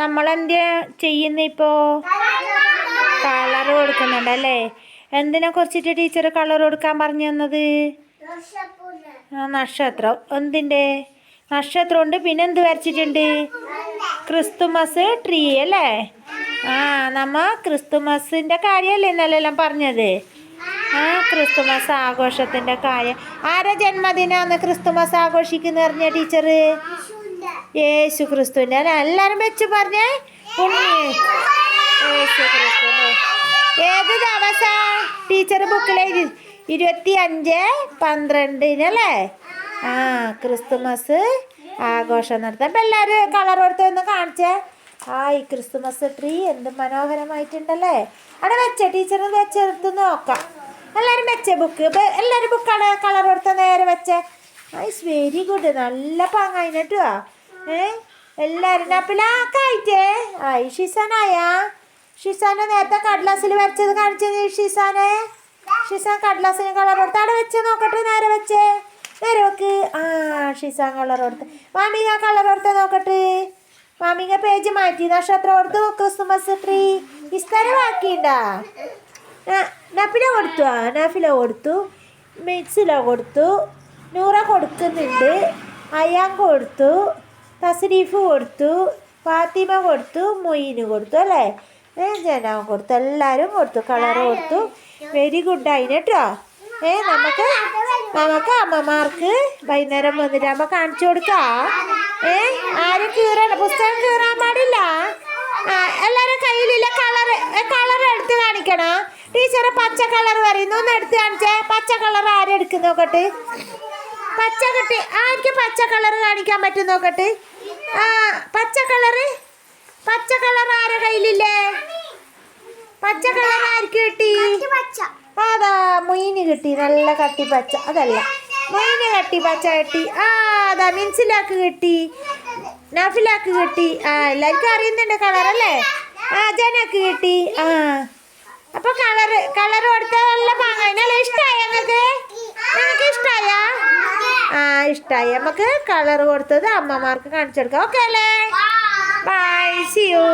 നമ്മളെന്ത് ചെയ്യുന്ന ഇപ്പോൾ കളർ കൊടുക്കുന്നുണ്ട് അല്ലേ? എന്തിനെ കുറിച്ചിട്ട് ടീച്ചർ കളർ കൊടുക്കാൻ പറഞ്ഞു തന്നത്? നക്ഷത്രം. എന്തിന്റെ? നക്ഷത്രം ഉണ്ട്. പിന്നെ എന്ത് വരച്ചിട്ടുണ്ട്? ക്രിസ്തുമസ് ട്രീ അല്ലേ? ആ നമ്മ ക്രിസ്തുമസിന്റെ കാര്യമല്ലേ ഇന്നലെല്ലാം പറഞ്ഞത്? ആ ക്രിസ്തുമസ് ആഘോഷത്തിന്റെ കാര്യം. ആരെ ജന്മദിനാന്ന് ക്രിസ്തുമസ് ആഘോഷിക്കുന്ന പറഞ്ഞ ടീച്ചർ യേശു ക്രിസ്തുവിന്റെ എല്ലാവരും വെച്ച് പറഞ്ഞേ. യേശു ക്രിസ്തു ഏത് ദിവസം? ടീച്ചർ ബുക്കിലെ ഇരുപത്തി അഞ്ച് പന്ത്രണ്ടിനല്ലേ ആ ക്രിസ്തുമസ് ആഘോഷം നടത്താം. അപ്പം എല്ലാവരും കളർ കൊടുത്ത് ഒന്ന് കാണിച്ചേ. ആ ഈ ക്രിസ്തുമസ് ട്രീ എന്ത് മനോഹരമായിട്ടുണ്ടല്ലേ? അവിടെ വെച്ച ടീച്ചറിന് വെച്ചെടുത്ത് നോക്കാം. എല്ലാവരും വെച്ചേ ബുക്ക്. ഇപ്പം എല്ലാവരും ബുക്കാണ് കളർ കൊടുത്ത നേരെ വെച്ചേ. ഐസ് വെരി ഗുഡ് നല്ല പാങ്ങായിട്ടോ ഏ? എല്ലാവരും ആയി ഷിസാനായാ? ഷിസാനെ നേരത്തെ കടലാസിൽ വരച്ചത് കാണിച്ചത് ഷിസാനെ? ഷിസാൻ കടലാസിന് കളർ കൊടുത്ത് അവിടെ വെച്ച് നോക്കട്ടെ നേരെ വെച്ചേ. നേരെ വെക്ക് ആ ഷിസാൻ കളർ കൊടുത്ത്. മാമിക കളർ കൊടുത്ത് നോക്കട്ടെ. മാമിക പേജ് മാറ്റി. നക്ഷത്രം കൊടുത്ത് ക്രിസ്മസ് ട്രീ ഇസ്തരം ആക്കിണ്ടാ നഫില കൊടുത്തു. ആ നഫില കൊടുത്തു. മിക്സില കൊടുത്തു. നൂറ കൊടുക്കുന്നുണ്ട്. അയാൻ കൊടുത്തു. തസ്രീഫ് കൊടുത്തു ഫാത്തിമ കൊടുത്തു മൊയ്ന് കൊടുത്തു അല്ലേ? ഏ ജന കൊടുത്തു എല്ലാവരും കൊടുത്തു കളർ കൊടുത്തു. വെരി ഗുഡ് ആയിന് കേട്ടോ. ഏ നമുക്ക് നമുക്ക് അമ്മമാർക്ക് വൈകുന്നേരം വന്നിട്ട് അമ്മ കാണിച്ചു കൊടുക്കാ. ഏ ആരും കീറാൻ പുസ്തകം കീറാൻ പാടില്ല. ആ എല്ലാവരും കയ്യിലില്ല കളർ കളർ എടുത്ത് കാണിക്കണം? ടീച്ചർ പച്ച കളർ പറയുന്നു. ഒന്ന് എടുത്ത് കാണിച്ചേ. പച്ച കളർ ആരെടുക്കുന്നു നോക്കട്ടെ. പച്ച കിട്ടി ആർക്ക് പച്ച കളർ കാണിക്കാൻ പറ്റും നോക്കട്ടെ. ആ പച്ച കളറ്? പച്ച കളർ ആരെ കയ്യിലില്ലേ? പച്ച കളർ ആർക്ക് കിട്ടി? അതാ മൊയിന് കിട്ടി. നല്ല കട്ടി പച്ച അതല്ല മൊയിന് കട്ടി പച്ച കിട്ടി. ആ അതാ മിൻസിലാക്ക് കിട്ടി. നഫിലാക്ക് കിട്ടി. ആ എല്ലാവർക്കും അറിയുന്നുണ്ട് കളർ അല്ലേ? ആ ജനക്ക് കിട്ടി. ആ. അപ്പൊ കളറ് കളർ കൊടുത്താൽ നല്ല പാങ്ങ. ഇഷ്ടം ഞങ്ങൾക്ക് ഇഷ്ടമായ ആ ഇഷ്ടമായി നമുക്ക് കളർ കൊടുത്തത് അമ്മമാർക്ക് കാണിച്ചു കൊടുക്കാം. ഓക്കെ അല്ലേ? By C U